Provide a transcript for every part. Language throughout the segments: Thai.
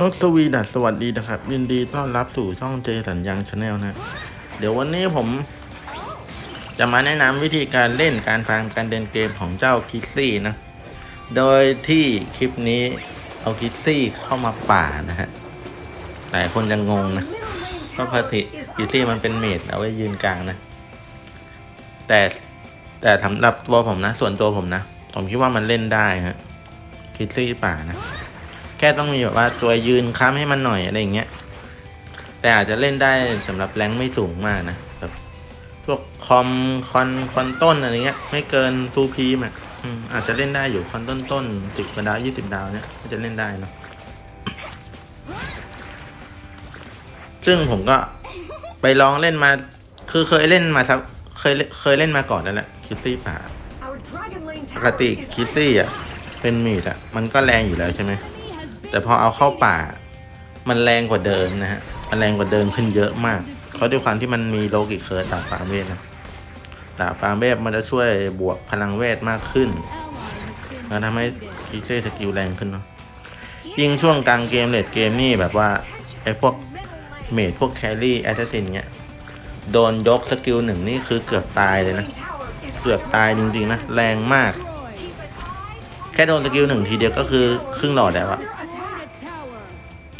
รถสวีดัสสวัสดีนะครับ ยินดีต้อนรับสู่ช่องเจสัญญางชาแนลนะ เดี๋ยววันนี้ผม จะมาแนะนำวิธีการเล่นการฟังการเดินเกมของเจ้าคิกซี่นะ โดยที่คลิปนี้เอาคิกซี่เข้ามาป่านะฮะหลายคนจะงงนะเพราะปกติคิกซี่มันเป็นเมดเอาไว้ยืนกลางนะ แต่แต่สำหรับตัวผมนะ ส่วนตัวผมนะ ผมคิดว่ามันเล่นได้ฮะคิกซี่ป่านะ ค่ต้องมีแบบว่าตัวยืนค้ำให้มันหน่อยอะไรอย่างเงี้ย แต่อาจจะเล่นได้สำหรับแรงไม่สูงมากนะแบบพวกคอมคอนคอนต้นอะไรเงี้ย ไม่เกินทูพีมอะอาจจะเล่นได้อยู่คอนต้นต้นสิบดาวยี่สิบดาวเนี้ยก็จะเล่นได้เนอะซึ่งผมก็ไปลองเล่นมา คือเคยเล่นมาสักเคยเคยเล่นมาก่อนแล้วแหละคิสซี่ป่าปกติคิสซี่อะเป็นมีดอะ มันก็แรงอยู่แล้วใช่ไหม แต่พอเอาเข้าป่า มันแรงกว่าเดิมนะฮะ มันแรงกว่าเดิมขึ้นเยอะมากเพราด้วยความที่มันมีโลกิเคิร์ดาบฟาร์มเวทนะดาบฟาร์มเวทมันจะช่วยบวกพลังเวทมากขึ้นแล้วทำให้คิเซ่สกิลแรงขึ้นเนาะ ยิ่งช่วงกลางเกมเลดเกมนี่แบบว่าไอ้พวกเมดพวกแครี่แอสซัสซินเนี้ยโดนยกสกิลหนึ่งนี่คือเกือบตายเลยนะ เกือบตายจริงๆนะ แรงมาก แค่โดนสกิลหนึ่งทีเดียวก็คือครึ่งหลอดแล้วอะ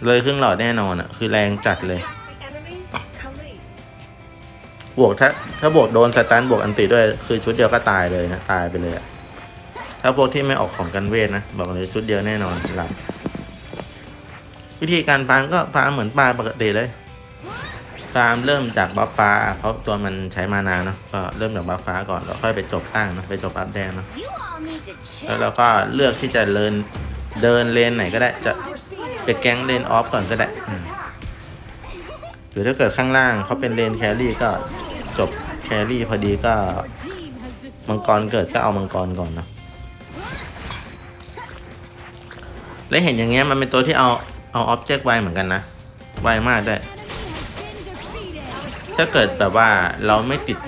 เลยครึ่งหลอดแน่นอนอะคือแรงจัดเลย บวกถ้า ถ้าบวกโดนสตันบวกอันติด้วย คือชุดเดียวก็ตายเลยนะ ตายไปเลยอะถ้าพวกที่ไม่ออกของกันเวทนะ บอกเลยชุดเดียวแน่นอนหลับ วิธีการฟาร์มก็ฟาร์มเหมือนปลาปกติเลยฟาร์มเริ่มจากบัฟฟ้า เพราะตัวมันใช้มานานเนอะก็เริ่มจากบัฟฟ้าก่อนแล้วค่อยไปจบตั้งนะไปจบอัพแดงเนอะแล้วเราก็เลือกที่จะเดินเดินเลนไหนก็ได้จะ ไปแก๊งเลนออฟก่อนก็ได้หรือถ้าเกิดข้างล่างเขาเป็นเลนแครี่ก็จบแครี่พอดีก็ มังกรเกิดก็เอามังกรก่อนเนะและเห็นอย่างเงี้ยมันเป็นตัวที่เอาเอาออบเจกต์ไวเหมือนกันนะ ไวมากด้วย ถ้าเกิดแบบว่าเราไม่ติด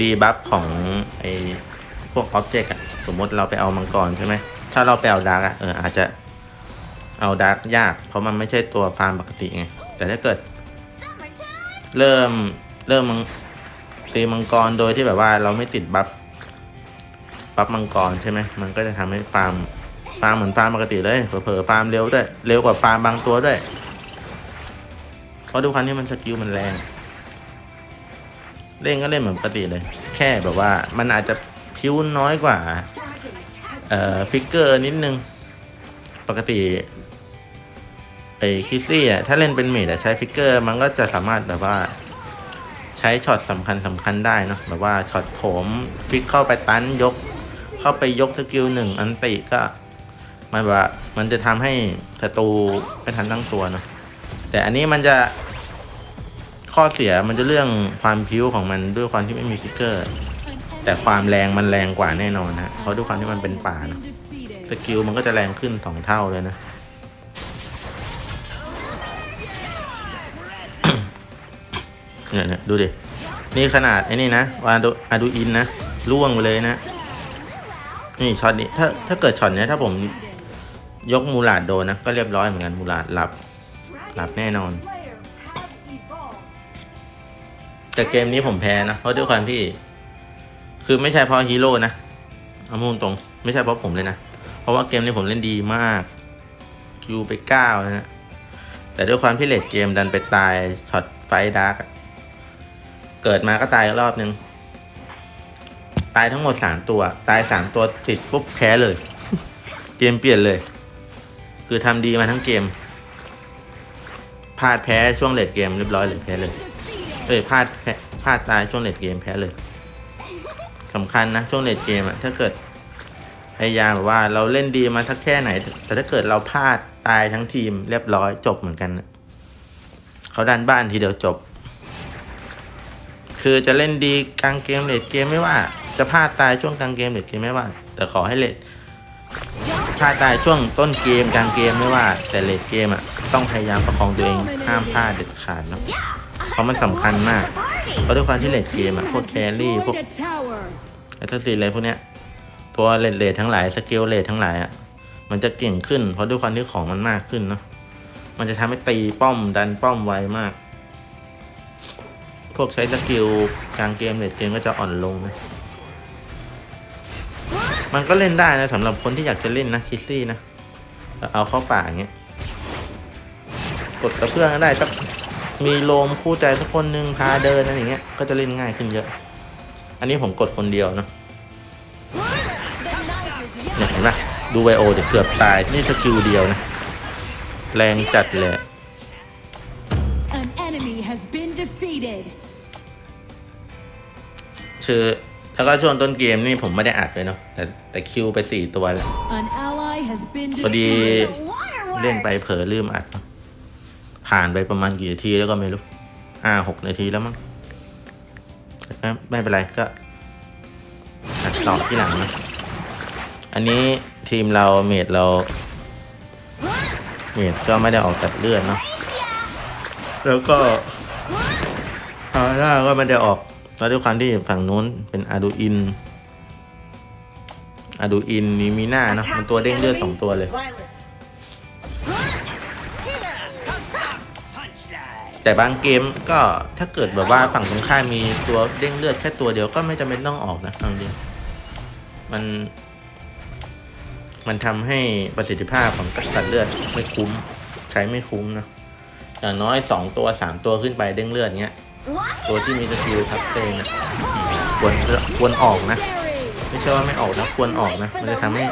ดีบัฟของไอพวกออบเจกต์อะสมมติเราไปเอามังกรใช่ไหม ถ้าเราไปเอาดาร์กอะเอออาจจะ เอาดาร์กยาก เพราะมันไม่ใช่ตัวฟาร์มปกติไง แต่ถ้าเกิด เริ่มเริ่มมังตีมังกรโดยที่แบบว่าเราไม่ติดบัฟบัฟมังกรใช่ไหมมันก็จะทำให้ฟาร์มฟาร์มเหมือนฟาร์มปกติเลยเผลอๆฟาร์มเร็วด้วยเร็วกว่าฟาร์มบางตัวด้วยเพราะทุกครั้งที่มันสกิลมันแรง เล่นก็เล่นเหมือนปกติเลย แค่แบบว่ามันอาจจะพิ้วน้อยกว่าเอ่อฟิกเกอร์นิดนึง ปกติ ไอ้คิสซี่อะถ้าเล่นเป็นเมดใช้ฟิกเกอร์ มันก็จะสามารถแบบว่า ใช้ช็อตสำคัญสำคัญได้เนอะแบบว่าช็อตโถมฟิกเข้าไปตันยก เข้าไปยกสกิลหนึ่งอันติก็มันแบบมันจะทำให้ศัตรูไม่ทันตั้งตัวเนอะแต่อันนี้มันจะข้อเสียมันจะเรื่องความพิ้วของมันด้วยความที่ไม่มีฟิกเกอร์ แต่ความแรงมันแรงกว่าแน่นอนนะเพราะด้วยความที่มันเป็นป่านะสกิลมันก็จะแรงขึ้นสองเท่าเลยนะ เนี่ยเนี่ยดูดิ นี่ขนาดไอ้นี่นะวาดูอาดูอินนะล่วงไปเลยนะ นี่ช็อตนี้ถ้าถ้าเกิดช็อตเนี้ยถ้าผมยกมูลาดโดนนะ ก็เรียบร้อยเหมือนกันมูลาดหลับ หลับแน่นอน แต่เกมนี้ผมแพ้นะ เพราะด้วยความที่ คือไม่ใช่เพราะฮีโร่นะเอามูลตรง ไม่ใช่เพราะผมเลยนะ เพราะว่าเกมนี้ผมเล่นดีมากคิวไปเก้านะฮะแต่ด้วยความที่เลดเกมดันไปตายช็อตไฟดาร์ก เกิดมาก็ตายอีกรอบนึง ตายทั้งหมดสามตัว ตายสามตัวติดปุ๊บแพ้เลย เกมเปลี่ยนเลย คือทำดีมาทั้งเกมพลาดแพ้ช่วงเลดเกมเรียบร้อยเลยแพ้เลยเอ้ยพลาดแพ้พลาดตายช่วงเลดเกมแพ้เลยสำคัญนะช่วงเลดเกมอะถ้าเกิดพยายามแบบว่าเราเล่นดีมาสักแค่ไหน แต่ถ้าเกิดเราพลาดตายทั้งทีมเรียบร้อยจบเหมือนกันนะเขาดันบ้านทีเดียวจบ คือจะเล่นดีกลางเกมเลดเกมไม่ว่า จะพลาดตายช่วงกลางเกมเลดเกมไม่ว่า แต่ขอให้เลดพลาดตายช่วงต้นเกมกลางเกมไม่ว่า แต่เลดเกมอะต้องพยายามประคองตัวเองห้ามพลาดเด็ดขาดเนาะเพราะมันสำคัญมากเพราะด้วยความที่เลดเกมอะพวกแครี่พวกแอตติอะไรพวกเนี้ยตัวเลดเลดทั้งหลายสกิลเลดทั้งหลายอะมันจะเก่งขึ้น เพราะด้วยความที่ของมันมากขึ้นเนาะมันจะทำให้ตีป้อมดันป้อมไวมาก พวกใช้สกิลกลางเกมเลดเกมก็จะอ่อนลงนะมันก็เล่นได้นะสำหรับคนที่อยากจะเล่นนะคิสซี่นะเอาเข้าป่าอย่างเงี้ยกดกระเพื่องก็ได้สักมีโลมคู่ใจสักคนหนึ่งพาเดินอะไรอย่างเงี้ยก็จะเล่นง่ายขึ้นเยอะ อันนี้ผมกดคนเดียวนะเนี่ยเห็นปะดูไวโอเดี๋ยวเกือบตายนี่สกิลเดียวนะ แรงจัดเลย ชื่อแล้วก็ช่วงต้นเกมนี่ผมไม่ได้อัดเลยเนาะแต่แต่คิวไปสี่ตัวแล้ว An ally has been พอดี defeated. เล่นไปเผลอลืมอัด ผ่านไปประมาณกี่นาทีแล้วก็ไม่รู้ห้าหกนาทีแล้วมั้งแต่ก็ไม่เป็นไรก็อัดต่อที่หลังนะอันนี้ทีมเราเมดเรา เมดก็ไม่ได้ออกตัดเลือดเนาะแล้วก็ฮาร่าก็ไม่ได้ออก แล้วด้วยความที่ฝั่งนู้นเป็นอาดูอินอาดูอินนี่มีหน้าเนาะมันตัวเด้งเลือดสองตัวเลย แต่บางเกมก็ถ้าเกิดแบบว่าฝั่งตรงข้ามมีตัวเด้งเลือดแค่ตัวเดียวก็ไม่จำเป็นต้องออกนะเอาจริงมัน มันทำให้ประสิทธิภาพของตัดเลือดไม่คุ้ม ใช้ไม่คุ้มนะอย่างน้อยสองตัวสามตัวขึ้นไปเด้งเลือดเงี้ย ตัวที่มีสกิลทับเตงอะควรควรออกนะ ไม่ใช่ว่าไม่ออกนะควรออกนะ มันจะทำให้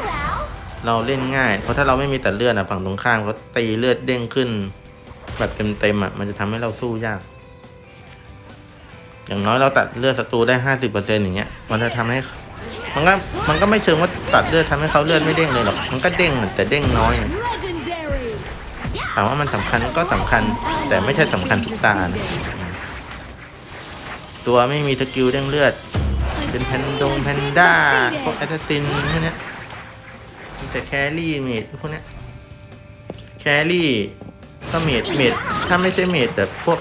เราเล่นง่าย เพราะถ้าเราไม่มีตัดเลือดอะฝั่งตรงข้ามเขาตีเลือดเด้งขึ้น แบบเต็มๆอะมันจะทำให้เราสู้ยาก อย่างน้อยเราตัดเลือดศัตรูได้ห้าสิบเปอร์เซ็นต์อย่างเงี้ย มันจะทำให้มันก็มันก็ไม่เชิงว่าตัดเลือดทำให้เขาเลือดไม่เด้งเลยหรอกมันก็เด้งแต่เด้งน้อยอะ Legendary. ถามว่ามันสำคัญก็สำคัญ แต่ไม่ใช่สำคัญทุกตานะ ตัวไม่มีสกิลเด้งเลือด เป็นแพนดงแพนด้าพวกแอสซินพวกเนี้ยมีแต่แครี่เมดพวกเนี้ยแครี่ก็เมดเมดถ้าไม่ใช่เมดแต่พวก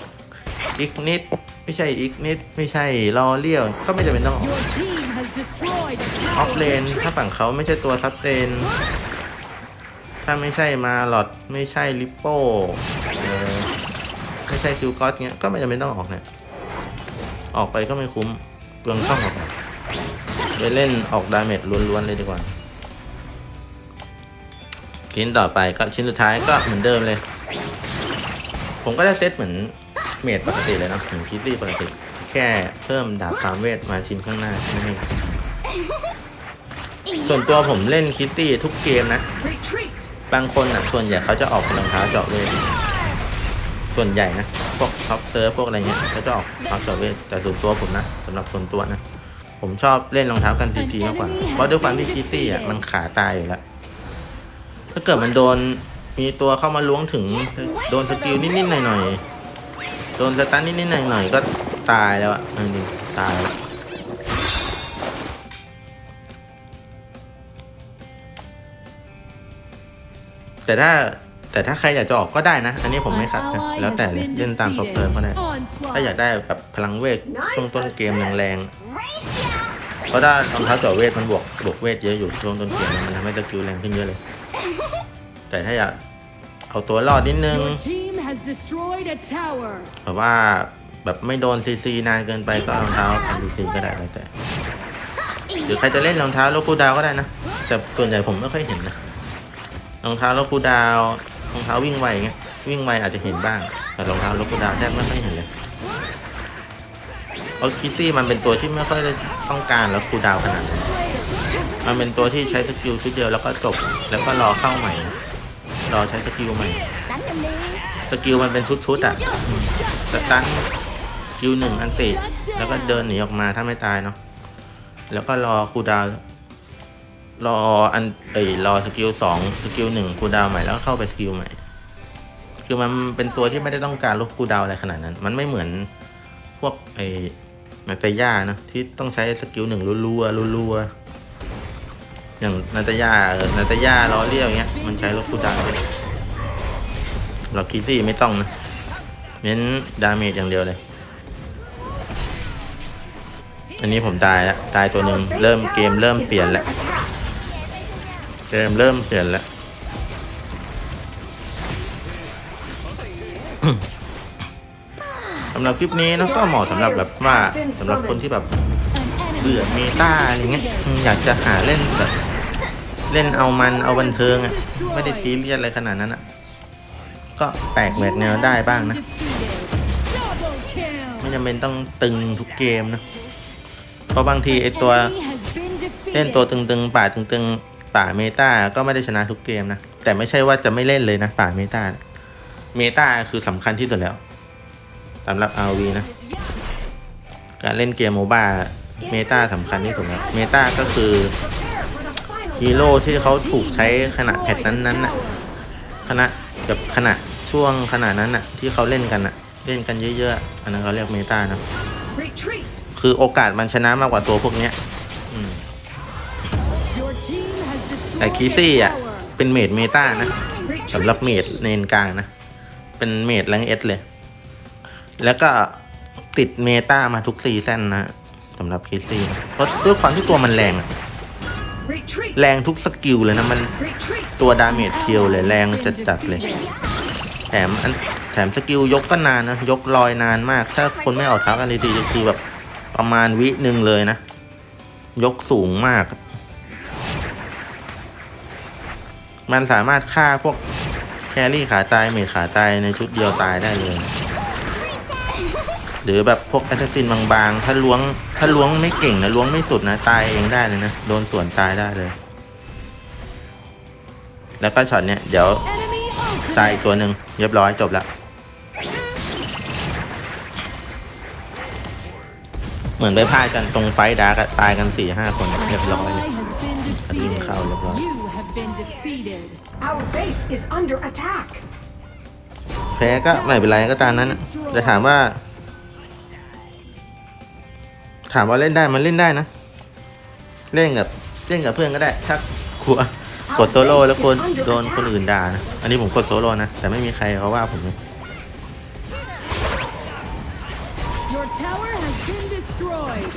อีกนิดไม่ใช่อีกนิดไม่ใช่รอเลี้ยวก็ไม่จำเป็นต้องออก Your team has destroyed a ออฟเลนถ้าฝั่งเขาไม่ใช่ตัวซับเลนถ้าไม่ใช่มาหลอดไม่ใช่ลิปโป้ไม่ใช่คิวกอสเงี้ยก็ไม่จำเป็นต้องออกเนี่ย ออกไปก็ไม่คุ้มเปลืองช่องออกไปเล่นออกดาเมจล้วนๆเลยดีกว่า ชิ้นต่อไปก็ชิ้นสุดท้ายก็เหมือนเดิมเลย ผมก็ได้เซตเหมือนเมดปกติเลยนะเหมือนคิตตี้ปกติ แค่เพิ่มดาบสามเวทมาชิ้นข้างหน้าแค่นั้นเองส่วนตัวผมเล่นคิตตี้ทุกเกมนะ บางคนอะส่วนใหญ่เขาจะออกรองเท้าเจาะเวทส่วนใหญ่นะ พวกท็อปเซิร์ฟพวกอะไรเงี้ยเขาจะออกรองเท้าเจาะเวทแต่ส่วนตัวผมนะสำหรับส่วนตัวนะผมชอบเล่นรองเท้ากันซีซีมากกว่า เพราะด้วยความที่คิตตี้อะมันขาตายอยู่แล้ว ถ้าเกิดมันโดนมีตัวเข้ามาล้วงถึง โดนสกิลนิดๆหน่อยๆ โดนสตันนิดๆหน่อยๆ ก็ตายแล้วอะจริงตายแล้วแต่ถ้า แต่ถ้าใครอยากจะออกก็ได้นะ อันนี้ผมไม่ An ขัดนะ ally แล้ว has แต่เลย been เล่นตามท็อปเซิร์ฟก็ได้ defeated. ถ้าอยาก Onslaught. ได้แบบพลังเวทช่วงต้นเกมแรงๆ Race ya! เพราะถ้ารองเท้าเจาะเวทมันบวกบวกเวทเยอะอยู่ช่วงต้นเกมมันทำให้สกิลแรงขึ้นเยอะเลย แต่ถ้าอยากเอาตัวรอดนิดนึง Your team has destroyed a tower. แบบว่าแบบไม่โดนซีซีนานเกินไปก็เอารองเท้าพันซีซีก็ได้แล้วแต่หรือใครจะเล่นรองเท้าแล้วคูลดาวน์ก็ได้นะ แต่ส่วนใหญ่ผมไม่ค่อยเห็นนะรองเท้าแล้วคูลดาวน์ รองเท้าวิ่งไวเงี้ยวิ่งไวอาจจะเห็นบ้าง แต่รองเท้าล้วคูลดาวแทบไม่ค่อยเห็นเลยเพราะคิซี่มันเป็นตัวที่ไม่ค่อยต้องการแล้วคูดาวขนาดนั้นมันเป็นตัวที่ใช้สกิลชุดเดียวแล้วก็จบแล้วก็รอเข้าใหม่ รอใช้สกิลใหม่สกิลมันเป็นชุดๆอะสตันสกิลหนึ่งอันติแล้วก็เดินหนีออกมาถ้าไม่ตายเนาะแล้วก็รอคูดาว รออันเอ้ยรอสกิลสองสกิลหนึ่งคูดาวใหม่แล้วเข้าไปสกิลใหม่ คือมันเป็นตัวที่ไม่ได้ต้องการลบคูดาวอะไรขนาดนั้น มันไม่เหมือนพวกไอ้นาตาย่านะที่ต้องใช้สกิลหนึ่งรัวๆรัวๆอย่างนาตาย่าเออนาตาย่ารอเรียวเงี้ยมันใช้ลบคูดาวเลยเราคิซี่ไม่ต้องนะเน้นดาเมจอย่างเดียวเลย อันนี้ผมตายแล้วตายตัวหนึ่งเริ่มเกมเริ่มเปลี่ยนแล้ว เกมเริ่มเปลี่ยนแล้ว สำหรับคลิปนี้นะก็เหมาะสำหรับแบบว่าสำหรับคนที่แบบเบื่อเมตาอะไรเงี้ยอยากจะหาเล่นแบบ เล่นเอามันเอาบันเทิงอะ ไม่ได้ซีเรียสอะไรขนาดนั้นอะ ก็แปลกแหวกแนวได้บ้างนะ ไม่จำเป็นต้องตึงทุกเกมนะ เพราะบางทีไอตัวเล่นตัวตึงๆป่าตึงๆ ป่าเมตาก็ไม่ได้ชนะทุกเกมนะ แต่ไม่ใช่ว่าจะไม่เล่นเลยนะ ป่าเมตาเมตาคือสำคัญที่สุดแล้วสำหรับ RV นะ การเล่นเกมโมบ้าเมตาสำคัญที่สุดแล้วเมตาก็คือฮีโร่ที่เขาถูกใช้ขณะแพทนั้นๆน่ะขณะแบบขณะช่วงขณะนั้นน่ะ ที่เขาเล่นกันน่ะ เล่นกันเยอะๆอันนั้นเขาเรียกเมตานะ Retreat! คือโอกาสมันชนะมากกว่าตัวพวกเนี้ย อืม แต่คีซี่อะ เป็นเมดเมตานะสำหรับเมดเนนกลางนะ เป็นเมดแรงเอสเลย แล้วก็ติดเมตามาทุกซีซั่นนะสำหรับคีซี่เพราะด้วยความที่ตัวมันแรงอะแรงทุกสกิลเลยนะมันตัวดาเมจเคียวเลยแรงจัดจัดๆเลย แถมอันแถมสกิลยกก็นานนะยกลอยนานมาก ถ้าคนไม่ออกทักกันดีๆคือแบบประมาณวิหนึ่งเลยนะ ยกสูงมาก มันสามารถฆ่าพวกแครี่ขาตายเมจขาตายในชุดเดียวตายได้เลย หรือแบบพวกแอสซัสซินบางๆ ถ้าล้วง ถ้าล้วงไม่เก่งนะล้วงไม่สุดนะ ตายเองได้เลยนะ โดนสวนตายได้เลย แล้วก็ช็อตเนี้ยเดี๋ยว Enemy ตายอี ultimate. กตัวหนึ่งเรียบร้อยจบละเหมือนไปพลาดกันตรงไฟท์ดาร์กอะตายกันสี่ห้าคนเรียบร้อยเลย Ally has been Admin defeated. khao rebel. You have been defeated. Our base is under attack! แพ้ก็ไม่เป็นไรก็ตามนั้นอะแต่ถามว่า ถามว่าเล่นได้มันเล่นได้นะ เล่นกับเล่นกับเพื่อนก็ได้ถ้ากลัวกดโซโล่แล้วคนโดนคนอื่นด่านะอันนี้ผมกดโซโล่นะ แต่ไม่มีใครเขาว่าผมเลย Your tower has been destroyed.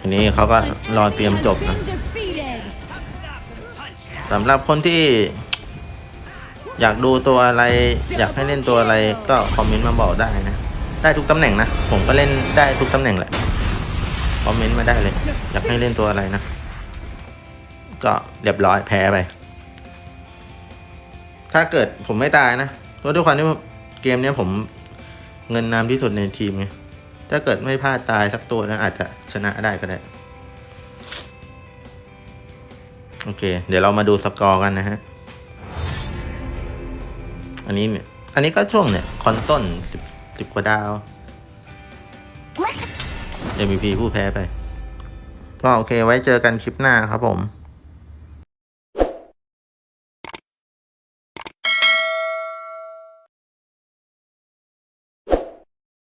ทีนี้เขาก็รอเตรียมจบ Has นะ been defeated. สำหรับคนที่อยากดูตัวอะไร อยากให้เล่นตัวอะไรก็คอมเมนต์มาบอกได้นะ ได้ทุกตำแหน่งนะ ผมก็เล่นได้ทุกตำแหน่งแหละ คอมเมนต์มาได้เลย อยากให้เล่นตัวอะไรนะ ก็เรียบร้อยแพ้ไป ถ้าเกิดผมไม่ตายนะเพราะด้วยความที่เกมนี้ผมเงินนำที่สุดในทีมไง ถ้าเกิดไม่พลาดตายสักตัวนะอาจจะชนะได้ก็ได้ โอเค เดี๋ยวเรามาดูสกอร์กันนะฮะ อันนี้เนี่ย อันนี้ก็ช่วงเนี่ย คอนต้นสิบสิบกว่าดาว MVP ผู้แพ้ไป ก็โอเคไว้เจอกันคลิปหน้าครับผม